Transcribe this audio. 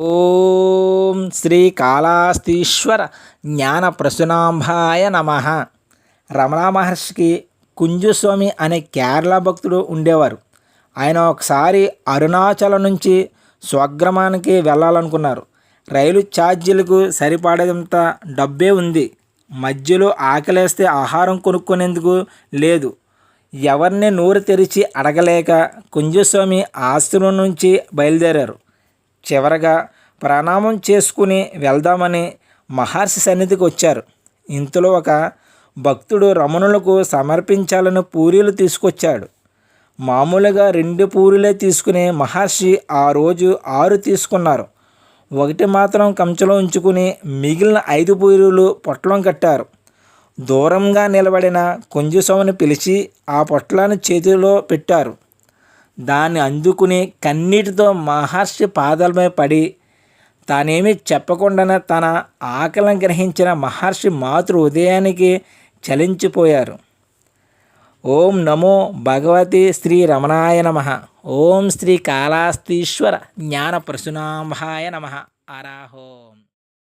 ఓం శ్రీ కాళాస్తీశ్వర జ్ఞాన ప్రసునాంభాయ నమ. రమణ మహర్షికి కుంజుస్వామి అనే కేరళ భక్తుడు ఉండేవారు. ఆయన ఒకసారి అరుణాచలం నుంచి స్వగ్రామానికి వెళ్ళాలనుకున్నారు. రైలు ఛార్జీలకు సరిపడేంత డబ్బే ఉంది. మధ్యలో ఆకలేస్తే ఆహారం కొనుక్కునేందుకు లేదు. ఎవరిని నోరు తెరిచి అడగలేక కుంజస్వామి ఆశ్రమం నుంచి బయలుదేరారు. చివరగా ప్రణామం చేసుకుని వెళ్దామని మహర్షి సన్నిధికి వచ్చారు. ఇంతలో ఒక భక్తుడు రమణులకు సమర్పించాలని పూరీలు తీసుకొచ్చాడు. మామూలుగా రెండు పూరీలే తీసుకుని మహర్షి ఆ రోజు ఆరు తీసుకున్నారు. ఒకటి మాత్రం కంచెలో ఉంచుకుని మిగిలిన ఐదు పూరీలు పొట్లం కట్టారు. దూరంగా నిలబడిన కుంజస్వామిని పిలిచి ఆ పొట్లాన్ని చేతిలో పెట్టారు. దాన్ని అందుకుని కన్నీటితో మహర్షి పాదాలపై పడి తానేమీ చెప్పకుండానే తన ఆకలం గ్రహించిన మహర్షి మాతృ ఉదయానికి చలించిపోయారు. ఓం నమో భగవతి శ్రీ రమణాయ నమ. ఓం శ్రీ కాళాస్తీశ్వర జ్ఞాన ప్రసునాంభాయ నమ. అరాహోం.